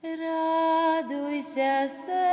Радуйся, серце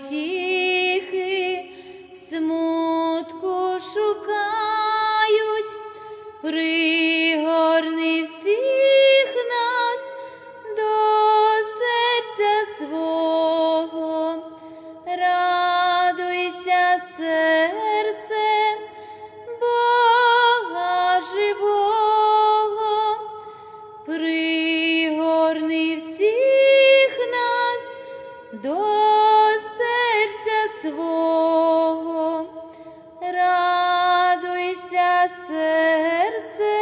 потіхи, в смутку шукають, пригорни всіх серце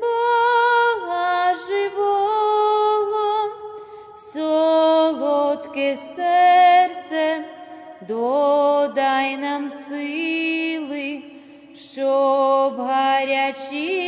Бога живого, солодке серце, додай нам сили, щоб гарячіше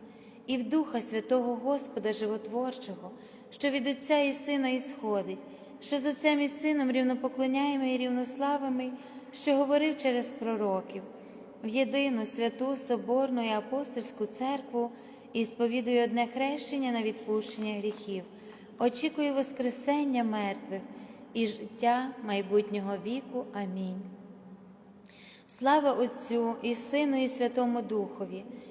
і в Духа Святого Господа Животворчого, що від Отця і Сина ісходить, що з Отцем і Сином рівнопоклоняємо і рівнославими, що говорив через пророків, в єдину святу Соборну і апостольську церкву і сповідую одне хрещення на відпущення гріхів, очікую Воскресення мертвих і життя майбутнього віку. Амінь. Слава Отцю і Сину, і Святому Духові,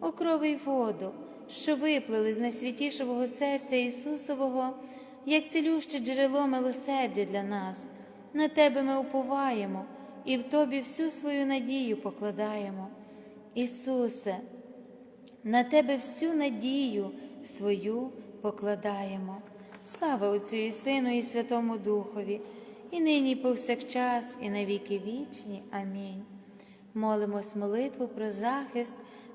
О крови й воду, що виплили з найсвятішого серця Ісусового, як цілюще джерело милосердя для нас. На Тебе ми уповаємо і в Тобі всю свою надію покладаємо. Ісусе, на Тебе всю надію свою покладаємо. Слава Отцю і Сину, і Святому Духові, і нині, і повсякчас, і на віки вічні. Амінь. Молимось молитву про захист,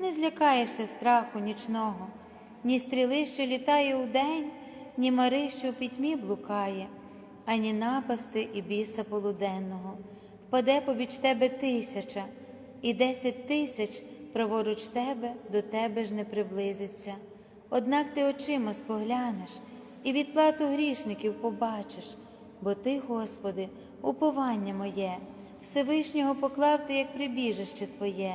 не злякаєшся страху нічного, ні стріли, що літає удень, ні мари, що у пітьмі блукає, ані напасти і біса полуденного. Впаде побіч тебе тисяча, і десять тисяч праворуч тебе до тебе ж не приблизиться. Однак ти очима споглянеш і відплату грішників побачиш, бо ти, Господи, уповання моє. Всевишнього поклав ти, як прибіжище Твоє,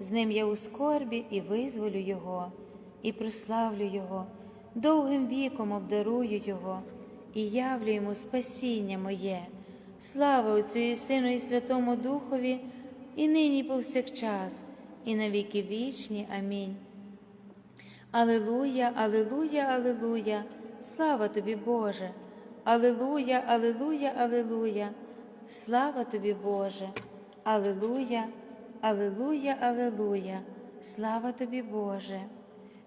з ним я у скорбі і визволю Його, і прославлю Його, довгим віком обдарую Його і явлю йому спасіння моє. Слава Отцю і Сину, і Святому Духові, і нині, повсякчас, і на віки вічні. Амінь. Алилуя, Алилуя, Алилуя, слава тобі, Боже, Алилуя, Алилуя, Алилуя. Слава тобі, Боже, Алилуя, Алилуя, Алилуя, слава тобі, Боже.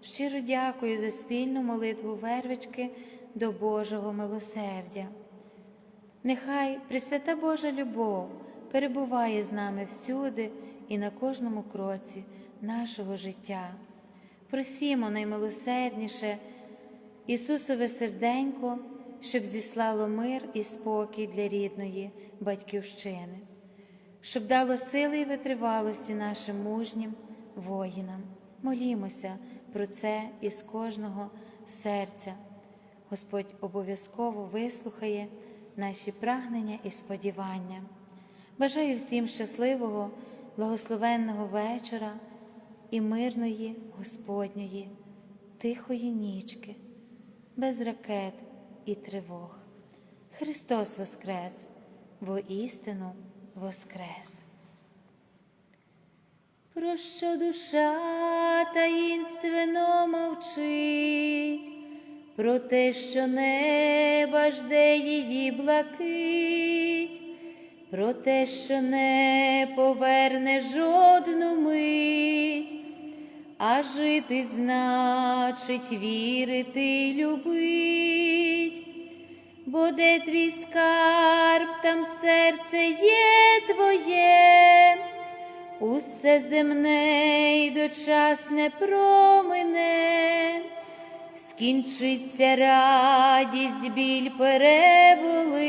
Щиро дякую за спільну молитву вервички до Божого милосердя. Нехай Пресвята Божа любов перебуває з нами всюди і на кожному кроці нашого життя. Просімо наймилосердніше Ісусове серденько, щоб зіслало мир і спокій для рідної батьківщини, щоб дало сили і витривалості нашим мужнім воїнам. Молімося про це із кожного серця. Господь обов'язково вислухає наші прагнення і сподівання. Бажаю всім щасливого, благословенного вечора і мирної Господньої, тихої нічки, без ракет і тривог. Христос Воскрес, воістину Воскрес. Про що душа таїнственно мовчить, про те, що неба жде її блакить, про те, що не поверне жодну мить, а жити значить вірити й любить, бо твій скарб, там серце є твоє. Усе земне й дочасне промине, скінчиться радість, біль переболить,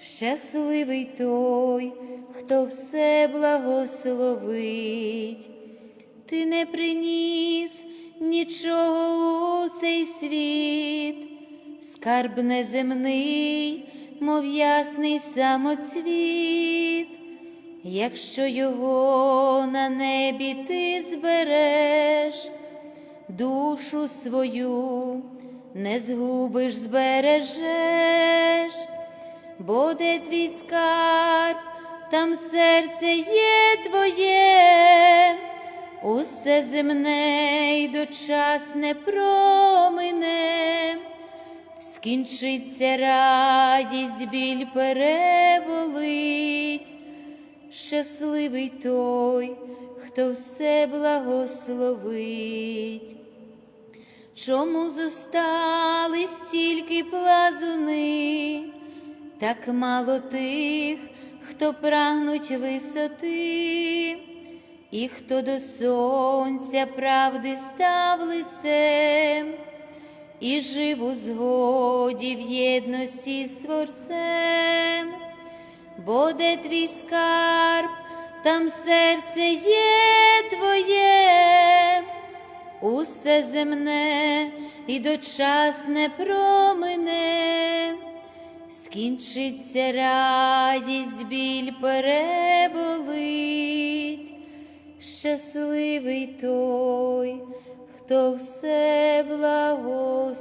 щасливий той, хто все благословить, ти не приніс нічого у цей світ, скарб неземний, мов ясний самоцвіт. Якщо його на небі ти збереш, душу свою не згубиш, збережеш, бо де твій скарб, там серце є твоє, усе земне й дочасне промине, скінчиться радість, біль переболить. Щасливий той, хто все благословить. Чому зостали стільки плазуни, так мало тих, хто прагнуть висоти, і хто до сонця правди став лицем, і жив у згоді в єдності з Творцем. Бо де твій скарб, там серце є твоє, усе земне і дочасне промине, скінчиться радість, біль переболить, щасливий той, хто все благословить.